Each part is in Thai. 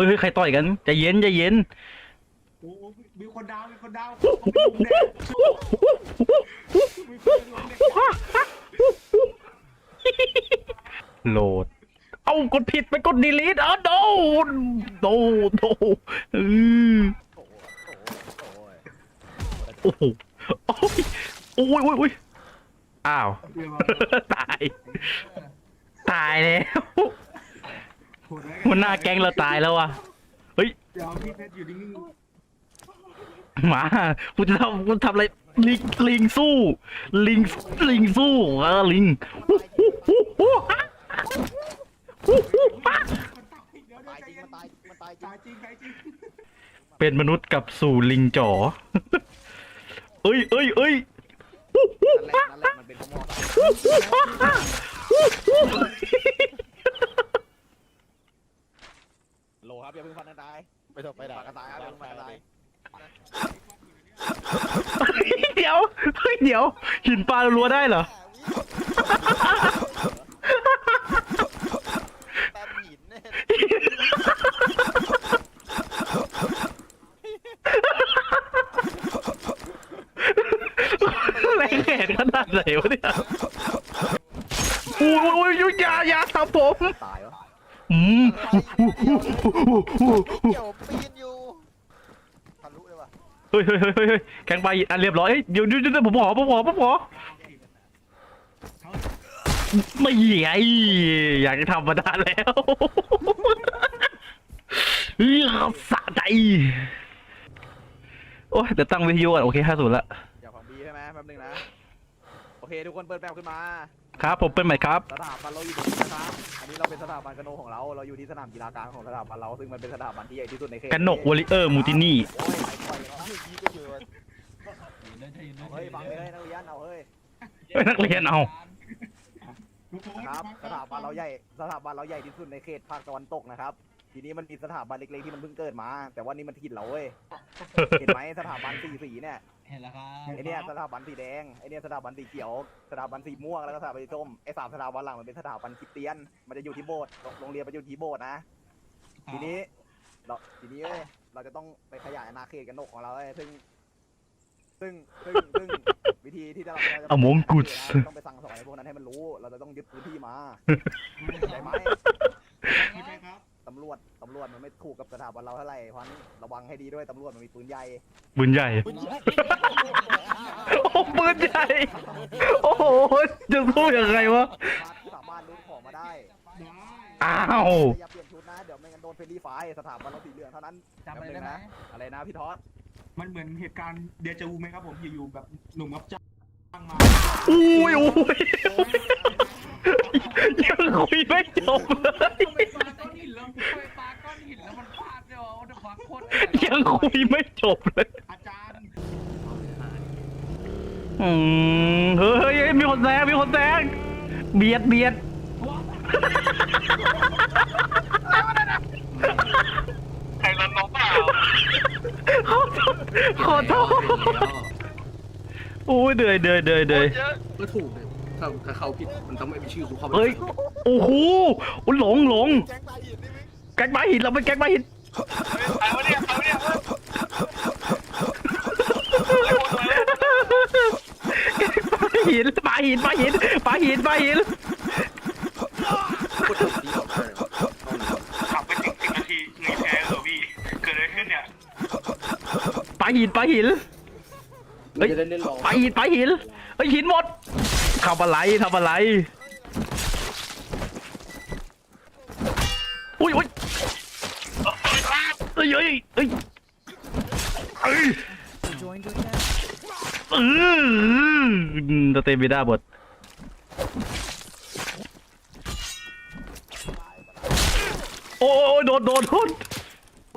ฮ้ยเฮ้ยใครต่อยกันใจเย็นใจเย็นโอ้โหมีคนดาวมีคนดาวเขาเป็นลุงแดงมีคนเป็นลุงแดงโหลด เอากดผิดไปกด delete อ๋อโดนโดนโดนอือโอ้โหโอ้ยโอ้ยโอ้ยโอ้ยอ้าวเดี๋ยวมาตาย ตายแล้วโหดไว้หัวหน้าแก๊งเราตายแล้วอะ เฮ้ย เดี๋ยวพี่เพชรอยู่นิ่งหมากูจะทำกูทำอะไร ลิง ลิงสู้ ลิง ลิงสู้เออลิงฮู้ฮู้ฮู้ฮู้ฮะฮู้ฮู้ฮะๆมันตายเดี๋ยวเดี๋ยวตายใจจริงเย็มันนตายมันตายจริงตายจริงตายจริงเป็นมนุษย์กลับสู่ลิงจ๋อ เอ้ยเอ้ยเอ้ยฮู้ฮู้นั่นแหละฮะนั่นแหละมันเป็นเพราะมอไซค์ฮู้ฮู้ฮะฮู้ฮู้ โลครับอย่าเพิ่งฟันกันตายไม่ต้องไปด่ากันตายครับอย่าเพิ่งฟันกันตาย เดี๋ยว เฮ้ย เดี๋ยว หิ นปลารัวๆได้เหรอแต้มหินเนี่ยแรงแขนขนาดไหนวะเนี่ยโอ้ยโอ้ยโอ้ยอยาอยาทำผมตายวะอืม เกี่ยวปีนอยู่ทะลุเลยว่ะ เฮ้ยเฮ้ยเฮ้ยเฮ้ยแข่งไปอันเรียบร้อยเอ้ยเดี๋ยวเดี๋ยวเดี๋ยวผมขอผมขอผมขอไม่ใหญ่อยากจะทำมานานแล้วเฮ้ยสะใจโอ้ยเดี๋ยวตั้งวิทยุก่อนโอเคห้าศูนย์ละอยากของบีใช่ไหมแป๊บนึงนะ โอเค ทุกคนเปิดแปมขึ้นมา ครับผมเป็นใหม่ครับสถาบันเราอยู่ตรงนี้นะครับอันนี้เราเป็นสถาบันกระโนของเรา เราอยู่ที่สนามกีฬากลางของสถาบันเรา ซึ่งมันเป็นสถาบันที่ใหญ่ที่สุดในเขตกันหนกวอลิเออร์มูตินี่โอ้ยไปปล่อยเนาะยี่ก็อยู่เอาเฮ้ยฟังไปเลยนักเรียนเอาเฮ้ยเฮ้ยนักเรียนเอาทุกคนนะครับ สถาบันเราใหญ่ สถาบันเราใหญ่ที่สุดในเขตภาคตะวันตกนะครับ ทีนี้มันมีสถาบันเล็กๆที่มันเพิ่งเกิดมา แต่ว่านี่มันถิ่นเราเว้ย เห็นไหมสถาบันสีสีเนี่ย เห็นแล้วครับไอเนี่ยสถาบันสีแดงไอเนี่ยสถาบันสีเขียวสถาบันสีม่วงแล้วก็สถาบันสีส้มไอสามสถาบันหลังมันเป็นสถาบันคริสเตียน มันจะอยู่ที่โบสถ์โรงเรียนมันอยู่ที่โบสถ์นะ ทีนี้เราทีนี้เว้ยเราจะต้องไปขยายอาณาเขตกันนกของเราเว้ยซึ่ง ซึ่งซึ่งซึ่งวิธีที่จะเราจะ Among Us ต้องไปสั่งสอนให้พวกนั้นให้มันรู้ เราจะต้องยึดพื้นที่มาใช่ไหม พี่เพชรครับ ตำรวจตำรวจมันไม่ถูกกับสถาบันเราเท่าไหร่เพราะฉะนั้นระวังให้ดีด้วยตำรวจมันมีปืนใหญ่ปืนใหญ่ โอ้ปืนใหญ่ โอ้โห จะสู้ยังไงวะ สามารถรูดของมาได้ได้อ้าว อย่าเปลี่ยนชุดนะ เดี๋ยวไม่งั้นโดนเฟรนลี่ไฟร์สถาบันเราสีเหลืองเท่านั้นจำอะไรได้ไหมอะไรนะพี่ทอสมันเหมือนเหตุการณ์เดจาวูไหมครับผมอยู่ๆแบบหนุ่มรับจ้างมาอุ้ยอุ้ยยังคุยไม่จบเลย ทำไมปาก้อนหินแล้วทำไมป ยังคุยไม่จบเลย อาจารย์อืมเฮ้ยเฮ้ยมีคนแซงมีคนแซงเบียดเบียดใครรันน้องเปล่าขอโทษขอโทษโอ้ยเดือยเดือยเดือยเดือยเยอะก็ถูกเลยถ้าถ้าเขาผิดมันต้องไม่มีชื่อกูเข้าไปเฮ้ยโอ้โหอุ๊ยหลงหลงแจ้งตายหินนี่มั้ยแก๊งไม้หินเราเป็นแก๊งไม้หิน หินปลาหินปลาหินปลาหินปลาหินขับไปถึงสิบนาทีหนีแพ้เหรอพี่เกิดอะไรขึ้นเนี่ยปลาหินปลาหินไม่ได้เล่นรองปลาหินปลาหินเฮ้ยหินหมดทำอะไรทำอะไรอุ้ยอุ้ยเอ้ยเอ้ยเอ้ยเอ้ยเออสเตมิด้าบดโอ้ยโดนโดนโดน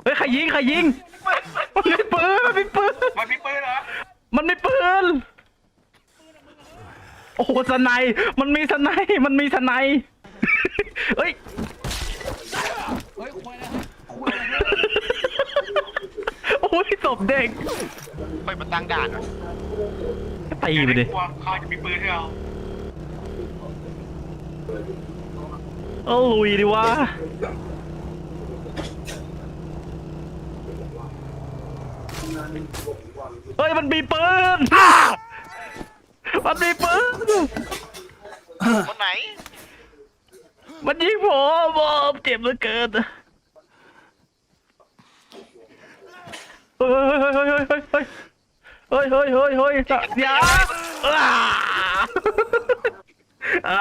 เฮ้ยใครยิงใครยิง มันมีปืนมันมีปืนมันมีปืนเหรอมันไม่ปืนโอ้โหสไนยมันมีสไนยมันมีสไนยเฮ้ย ที่ศพเด็กไปมาตั้งด่านอะก็ตีไปดิควาเขาจะมีปืนให้เราเอาลุยดิวะเฮ้ยมันมีปืนมันมีปืนคนไหน มันยิงผมเจ็บเหลือเกิน เฮ้ยเฮ้ยเฮ้ยเฮ้ยเฮ้ยเฮ้ยเฮ้ยเฮ้ยเฮ้ยอย่าอ้าอ้า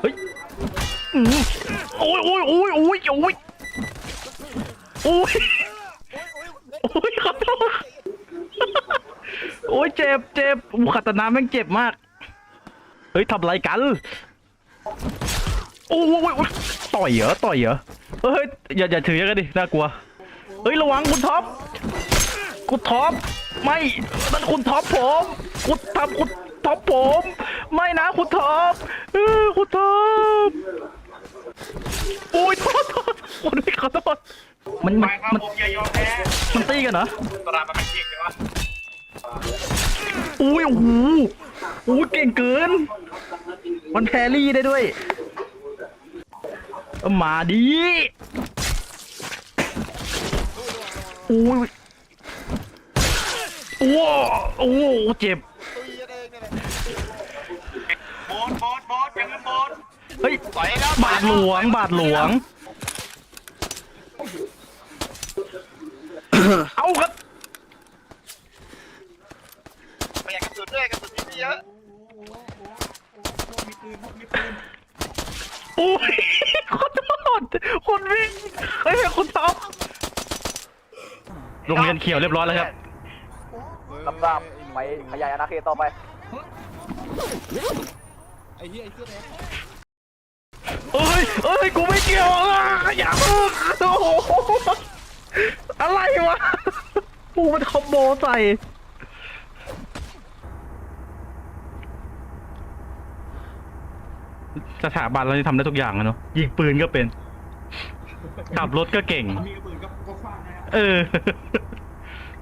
เฮ้ยอืมโอ้ยโอ้ยโอ้ยโอ้ยโอ้ยโอ้ยโอ้ยขอโทษโอ้ยเจ็บเจ็บอูขัตนาแม่งเจ็บมาก เฮ้ยทำไรกัน โอ้โอ้ยโอ้ย ต่อยเหรอต่อยเหรอเฮ้ยอย่าอย่าถืออย่างนั้นดิน่ากลัวเฮ้ยระวังคุณท็อปคุณท็อปไม่นั่นคุณท็อปผมคุณทำคุณท็อปผม ไม่นะคุณท็อปเออคุณท็อปโอ้ยโทษโทษคุณพี่ขอโทษมันมันมันมอย่ายอมแพ้มันตีกันเหรอตรามันเป็นจริงเลยวะอุ้ยโอ้โหโอ้ยเก่งเกิน มันแพรี่ได้ด้วย มาดิอุ้ยโอ้โอ้เจ็บโบนโบนโบนอย่าลืมโบนเฮ้ยบาทหลวงบาทหลวง เอาครับไม่อยากกระสุนด้วยกระสุนมีเยอะมีปืนมีปืนโอ้ย คนวิ่งเฮ้ยคุณท็อปโรงเรียนเขียวเรียบร้อยแล้วครับรับทราบไปขยายอาณาเขตต่อไปเอ้ยเอ้ยกูไม่เกี่ยวอะอย่าเพิ่งโอ้โหอะไรวะกูมันคอมโบใส่สถาบันเรานี่ทำได้ทุกอย่างอะเนาะยิงปืนก็เป็น ขับรถก็เก่ง มีปืนก็ก็คว้างนะครับเออ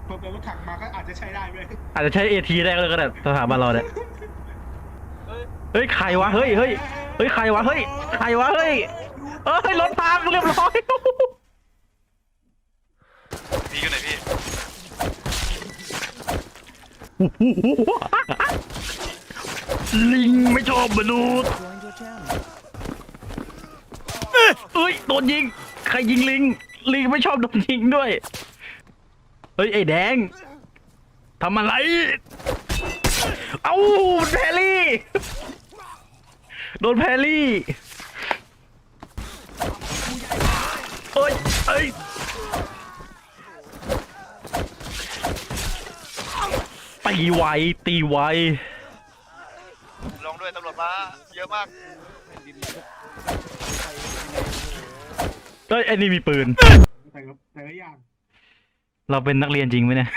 เพิ่มเติมรถถังมาก็อาจจะใช้ได้เลยอาจจะใช้เอทีได้ก็ได้สถาบันเราเนี่ยเฮ้ยใครวะเฮ้ยเฮ้ยเฮ้ยใครวะเฮ้ยใครวะเฮ้ยเอ้ยรถพังเรียบร้อยพี่อยู่ไหนพี่ลิงไม่ชอบมนุษย์เอ้ยโดนยิง ใครยิงลิง ลิงไม่ชอบโดนยิงด้วย เฮ้ยไอ้แดงทำอะไร เอ้าแพรี่ โดนแพรี่เอ้ยเอ้ยตีไวตีไวลองด้วยตำรวจมาเยอะมาก เอ้ยไอ้นี่มีปืน แต่ละแต่ละอย่างเราเป็นนักเรียนจริงไหมเนี่ย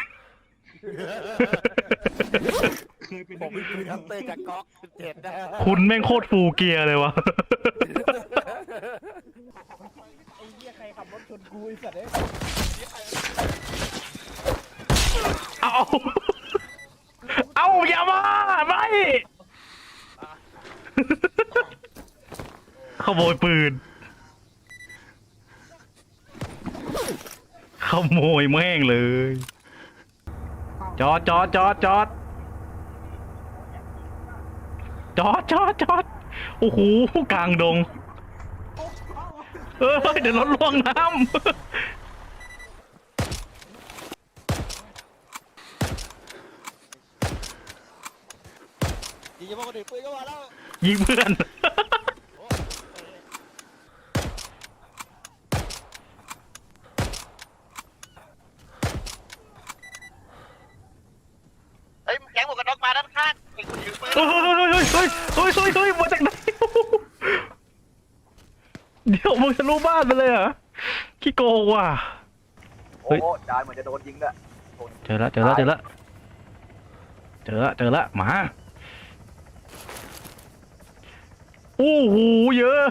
เคยเป็นผมมีปืนฮันเตอร์จากก๊อกเจ็ดนะคุณแม่งโคตรฟูลเกียร์เลยวะ ไอ้เหี้ยใครขับรถชนกูไอ้สัตว์เอ้ยเอา เอาอย่ามาไม่ขโมยปืน ขโมยแม่งเลย จอดจอดจอดจอดจอดจอดจอดโอ้โหกลางดงเฮ้ยเดี๋ยวรถล่วงน้ำยิงจะมาคนอื่นปืนก็มาแล้วยิงเพื่อน เฮ้ยแก๊งหมวกกันน็อกมาด้านข้างไอ้คนถือปืน เฮ้ยเฮ้ยเฮ้ยเฮ้ยเฮ้ยเฮ้ยมาจากไหนเดี๋ยวมึงจะรู้บ้านไปเลยเหรอขี้โกงว่ะ เฮ้โอ้ย โหจานเหมือนจะโดนยิงด้วยเจอละเจอละเจอละเจอละเจอละมาโอ้โหเยอะ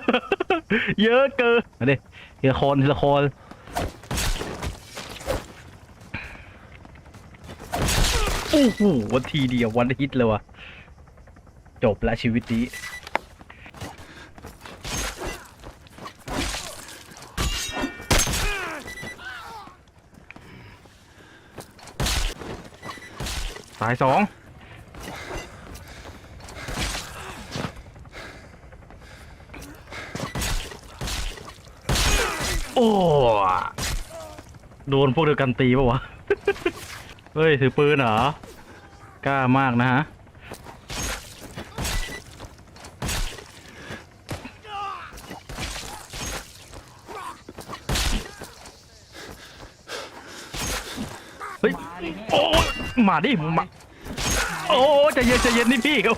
เยอะเกินมาดิทีละคนทีละคนโอ้โหวันทีเดียววันฮิตเลยว่ะ จบและชีวิตนี้สายสองโอ้โดนพวกเดียวกันตีปะวะ เฮ้ย ถือปืนเหรอ กล้ามากนะฮะ มาดิมาโอ้ใจเย็นใจเย็นนี่พี่โอ้